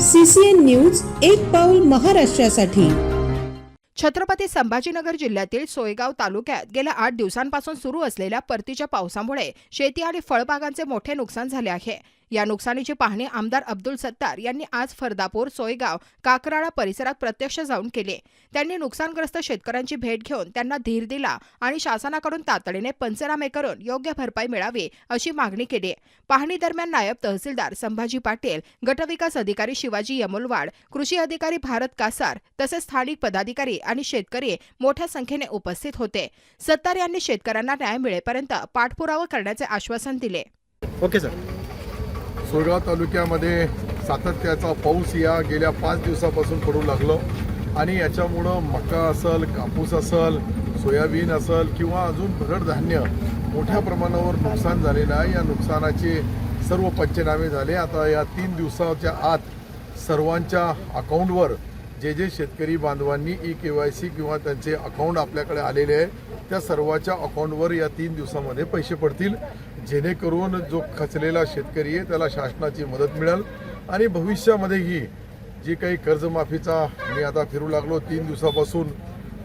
CCN news एक पाऊल महाराष्ट्रासाठी. छत्रपती संभाजीनगर जिल्ह्यातील सोयगाव तालुक्यात गेल्या आठ दिवसांपासून सुरू असलेल्या परतीच्या पावसामुळे शेती आणि फळबागांचे मोठे नुकसान झाले आहे. या नुकसानीची पाहणी आमदार अब्दुल सत्तार यांनी आज फरदापूर सोयगाव काकराळा परिसरात प्रत्यक्ष जाऊन केले. त्यांनी नुकसानग्रस्त शेतकऱ्यांची भेट घेऊन त्यांना धीर दिला आणि शासनाकडून तातडीने पंचनामे करून योग्य भरपाई मिळावी अशी मागणी केली. पाहणी दरम्यान नायब तहसीलदार संभाजी पाटील गटविकास अधिकारी शिवाजी यमुलवाड कृषी अधिकारी भारत कासार तसेच स्थानिक पदाधिकारी आणि शेतकरी मोठ्या संख्येने उपस्थित होते. सत्तार यांनी शेतकऱ्यांना न्याय मिळेपर्यंत पाठपुरावा करण्याचे आश्वासन दिले. Okay sir. सोयगाव तालुक्यामध्ये सातत्याचा पाऊस या गेल्या पाच दिवसापासून पडू लागलो. आणि याच्यामुळं मका असल कापूस असल सोयाबीन असल किंवा अजून भरड धान्य मोठ्या प्रमाणावर नुकसान झालेलं आहे. या नुकसानाचे सर्व पंचनामे झाले. आता या तीन दिवसाच्या आत सर्वांच्या अकाउंटवर जे जे शेतकरी बांधवांनी ई के वाय सी किंवा त्यांचे अकाउंट आपल्याकडे आलेले आहे त्या सर्वाच्या अकाउंटवर या तीन दिवसामध्ये पैसे पडतील. जेणेकरून जो खचलेला शेतकरी आहे त्याला शासनाची मदत मिळेल. आणि भविष्यामध्येही जी काही कर्जमाफीचा मी आता फिरू लागलो तीन दिवसापासून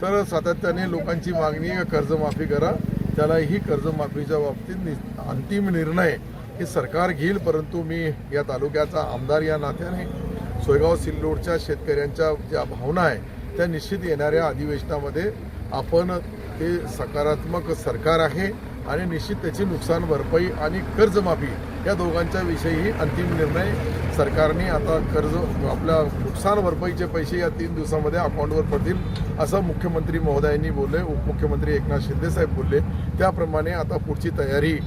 तर सातत्याने लोकांची मागणी कर्जमाफी करा. त्यालाही कर्जमाफीच्या बाबतीत नि अंतिम निर्णय हे सरकार घेईल परंतु मी या तालुक्याचा आमदार या नात्याने सोयगाव सिल्लोडच्या शेतकऱ्यांच्या ज्या भावना आहे त्या निश्चित येणाऱ्या अधिवेशनामध्ये आपण ते सकारात्मक सरकार आहे. आणि निश्चित त्याची नुकसान भरपाई आणि कर्जमाफी या दोघांच्या विषयीही अंतिम निर्णय सरकारने आता कर्ज आपल्या नुकसान भरपाईचे पैसे या तीन दिवसामध्ये अकाउंटवर पडतील असं मुख्यमंत्री महोदयांनी बोलले उपमुख्यमंत्री एकनाथ शिंदेसाहेब बोलले. त्याप्रमाणे आता पुढची तयारी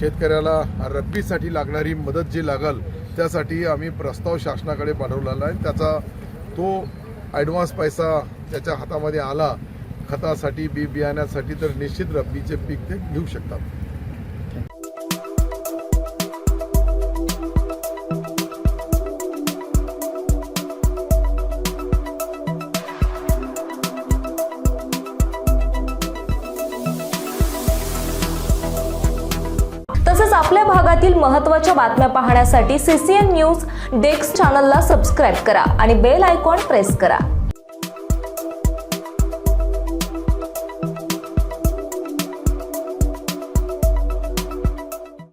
शेतकऱ्याला रब्बीसाठी लागणारी मदत जी लागल त्यासाठी आम्ही प्रस्ताव शासनाकडे पाठवलेला आहे. त्याचा तो ॲडव्हान्स पैसा त्याच्या हातामध्ये आला खतासाठी बी बियाण्यासाठी तर निश्चित रब्बीचे पीक ते घेऊ शकतात. तसेच आपल्या भागातील महत्त्वाच्या बातम्या पाहण्यासाठी सीसीएन न्यूज डेस्क चॅनलला सबस्क्राईब करा आणि बेल आयकॉन प्रेस करा.